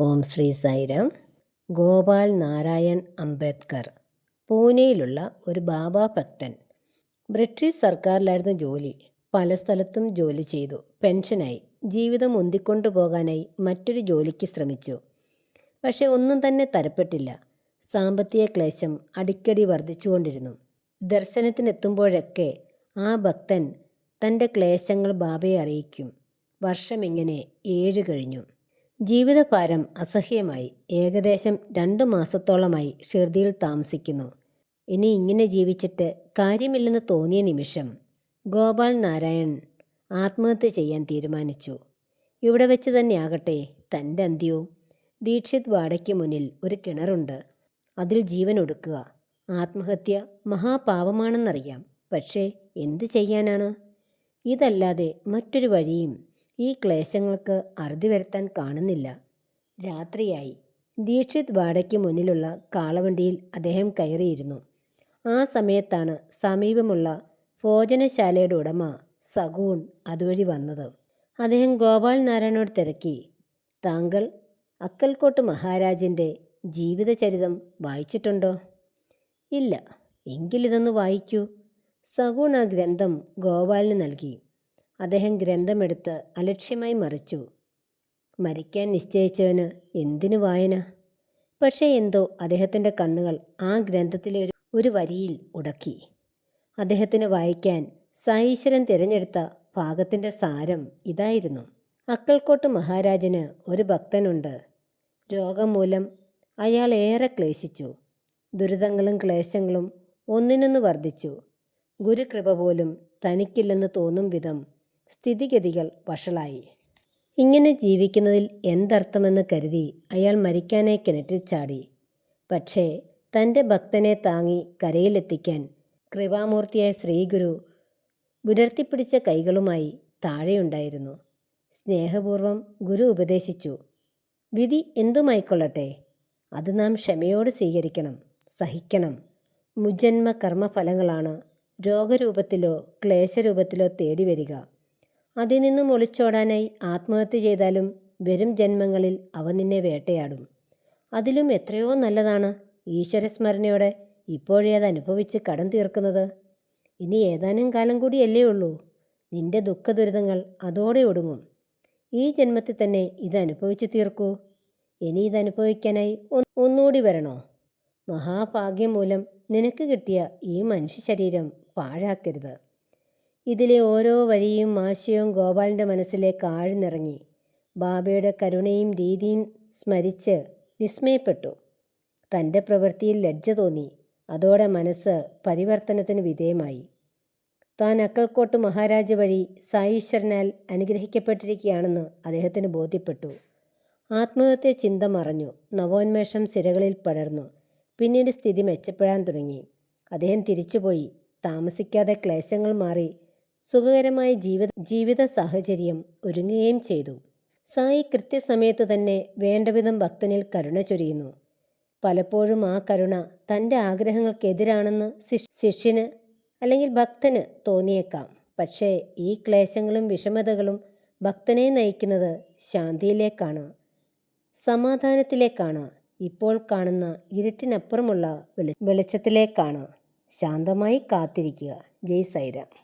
ഓം ശ്രീ സൈരം. ഗോപാൽ നാരായൺ അംബേദ്കർ. പൂനെയിലുള്ള ഒരു ബാബാ ഭക്തൻ ബ്രിട്ടീഷ് സർക്കാരിലായിരുന്നു ജോലി. പല സ്ഥലത്തും ജോലി ചെയ്തു. പെൻഷനായി. ജീവിതം ഉന്തിക്കൊണ്ടു പോകാനായി മറ്റൊരു ജോലിക്ക് ശ്രമിച്ചു. പക്ഷെ ഒന്നും തന്നെ തരപ്പെട്ടില്ല. സാമ്പത്തിക ക്ലേശം അടിക്കടി വർദ്ധിച്ചുകൊണ്ടിരുന്നു. ദർശനത്തിനെത്തുമ്പോഴൊക്കെ ആ ഭക്തൻ തന്റെ ക്ലേശങ്ങൾ ബാബയെ അറിയിക്കും. വർഷം ഇങ്ങനെ ഏഴ് കഴിഞ്ഞു. ജീവിതഭാരം അസഹ്യമായി ഏകദേശം രണ്ട് മാസത്തോളമായി ഷിർദിയിൽ താമസിക്കുന്നു. ഇനി ഇങ്ങനെ ജീവിച്ചിട്ട് കാര്യമില്ലെന്ന് തോന്നിയ നിമിഷം ഗോപാൽ നാരായൺ ആത്മഹത്യ ചെയ്യാൻ തീരുമാനിച്ചു. ഇവിടെ വെച്ച് തന്നെയാകട്ടെ തന്റെ അന്ത്യവും ദീക്ഷിത് വാടയ്ക്ക് മുന്നിൽ ഒരു കിണറുണ്ട്. അതിൽ ജീവൻ ഒടുക്കുക. ആത്മഹത്യ മഹാപാപമാണെന്നറിയാം. പക്ഷേ എന്ത് ചെയ്യാനാണ്? ഇതല്ലാതെ മറ്റൊരു വഴിയും ഈ ക്ലേശങ്ങൾക്ക് അറുതി വരുത്താൻ കാണുന്നില്ല. രാത്രിയായി. ദീക്ഷിത് വാടയ്ക്ക് മുന്നിലുള്ള കാളവണ്ടിയിൽ അദ്ദേഹം കയറിയിരുന്നു. ആ സമയത്താണ് സമീപമുള്ള ഭോജനശാലയുടെ ഉടമ സഗൂൺ അതുവഴി വന്നത്. അദ്ദേഹം ഗോപാൽ നാരായണോട് തിരക്കി. താങ്കൾ അക്കൽക്കോട്ട് മഹാരാജന്റെ ജീവിതചരിതം വായിച്ചിട്ടുണ്ടോ? ഇല്ല. എങ്കിലിതൊന്ന് വായിക്കൂ. സഗുൺ ആ ഗ്രന്ഥം ഗോപാലിന് നൽകി. അദ്ദേഹം ഗ്രന്ഥമെടുത്ത് അലക്ഷ്യമായി മറിച്ചു. മരിക്കാൻ നിശ്ചയിച്ചവന് എന്തിനു വായന? പക്ഷേ എന്തോ അദ്ദേഹത്തിന്റെ കണ്ണുകൾ ആ ഗ്രന്ഥത്തിലെ ഒരു വരിയിൽ ഉടക്കി. അദ്ദേഹത്തിന് വായിക്കാൻ സായീശ്വരൻ തിരഞ്ഞെടുത്ത ഭാഗത്തിന്റെ സാരം ഇതായിരുന്നു. അക്കൽക്കോട്ട് മഹാരാജന് ഒരു ഭക്തനുണ്ട്. രോഗം മൂലം അയാൾ ഏറെ ക്ലേശിച്ചു. ദുരിതങ്ങളും ക്ലേശങ്ങളും ഒന്നിനൊന്ന് വർദ്ധിച്ചു. ഗുരുകൃപ പോലും തനിക്കില്ലെന്ന് തോന്നും വിധം സ്ഥിതിഗതികൾ വഷളായി. ഇങ്ങനെ ജീവിക്കുന്നതിൽ എന്തർത്ഥമെന്ന് കരുതി അയാൾ മരിക്കാനായി കിണറ്റിൽ ചാടി. പക്ഷേ തന്റെ ഭക്തനെ താങ്ങി കരയിലെത്തിക്കാൻ കൃപാമൂർത്തിയായ ശ്രീഗുരു വിടർത്തിപ്പിടിച്ച കൈകളുമായി താഴെയുണ്ടായിരുന്നു. സ്നേഹപൂർവം ഗുരു ഉപദേശിച്ചു വിധി എന്തുമായിക്കൊള്ളട്ടെ? അത് നാം ക്ഷമയോട് സ്വീകരിക്കണം സഹിക്കണം. മുജന്മ കർമ്മഫലങ്ങളാണ് രോഗരൂപത്തിലോ ക്ലേശരൂപത്തിലോ തേടി വരിക അതിൽ നിന്നും ഒളിച്ചോടാനായി ആത്മഹത്യ ചെയ്താലും വരും ജന്മങ്ങളിൽ അവ നിന്നെ വേട്ടയാടും. അതിലും എത്രയോ നല്ലതാണ് ഈശ്വരസ്മരണയോടെ ഇപ്പോഴേ അത് അനുഭവിച്ച് കടം തീർക്കുന്നത്. ഇനി ഏതാനും കാലം കൂടിയല്ലേ ഉള്ളൂ. നിന്റെ ദുഃഖദുരിതങ്ങൾ അതോടെ ഒടുങ്ങും. ഈ ജന്മത്തിൽ തന്നെ ഇത് തീർക്കൂ. ഇനി ഇത് അനുഭവിക്കാനായി ഒന്നുകൂടി വരണോ? മഹാഭാഗ്യം മൂലം നിനക്ക് കിട്ടിയ ഈ മനുഷ്യ ശരീരം പാഴാക്കരുത്. ഇതിലെ ഓരോ വരിയും ആശയവും ഗോപാലിന്റെ മനസ്സിലേക്ക് ആഴ്ന്നിറങ്ങി. ബാബയുടെ കരുണയും രീതിയും സ്മരിച്ച് വിസ്മയപ്പെട്ടു. തന്റെ പ്രവൃത്തിയിൽ ലജ്ജ തോന്നി. അതോടെ മനസ്സ് പരിവർത്തനത്തിന് വിധേയമായി. താൻ അക്കൽക്കോട്ട് മഹാരാജ് വഴി സായീശ്വരനാൽ അനുഗ്രഹിക്കപ്പെട്ടിരിക്കുകയാണെന്ന് അദ്ദേഹത്തിന് ബോധ്യപ്പെട്ടു. ആത്മഹത്യ ചിന്ത മറഞ്ഞു. നവോന്മേഷം സിരകളിൽ പടർന്നു. പിന്നീട് സ്ഥിതി മെച്ചപ്പെടാൻ തുടങ്ങി. അദ്ദേഹം തിരിച്ചുപോയി. താമസിക്കാതെ ക്ലേശങ്ങൾ മാറി സുഖകരമായ ജീവിത ജീവിത സാഹചര്യം ഒരുങ്ങുകയും ചെയ്തു. സായി കൃത്യസമയത്ത് തന്നെ വേണ്ടവിധം ഭക്തനിൽ കരുണ ചൊരിയുന്നു. പലപ്പോഴും ആ കരുണ തന്റെ ആഗ്രഹങ്ങൾക്കെതിരാണെന്ന് ശിഷ്യന് അല്ലെങ്കിൽ ഭക്തന് തോന്നിയേക്കാം. പക്ഷേ ഈ ക്ലേശങ്ങളും വിഷമതകളും ഭക്തനെ നയിക്കുന്നത് ശാന്തിയിലേക്കാണ് സമാധാനത്തിലേക്കാണ് ഇപ്പോൾ കാണുന്ന ഇരുട്ടിനപ്പുറമുള്ള വെളിച്ചത്തിലേക്കാണ്. ശാന്തമായി കാത്തിരിക്കുക. ജയ് സൈരാം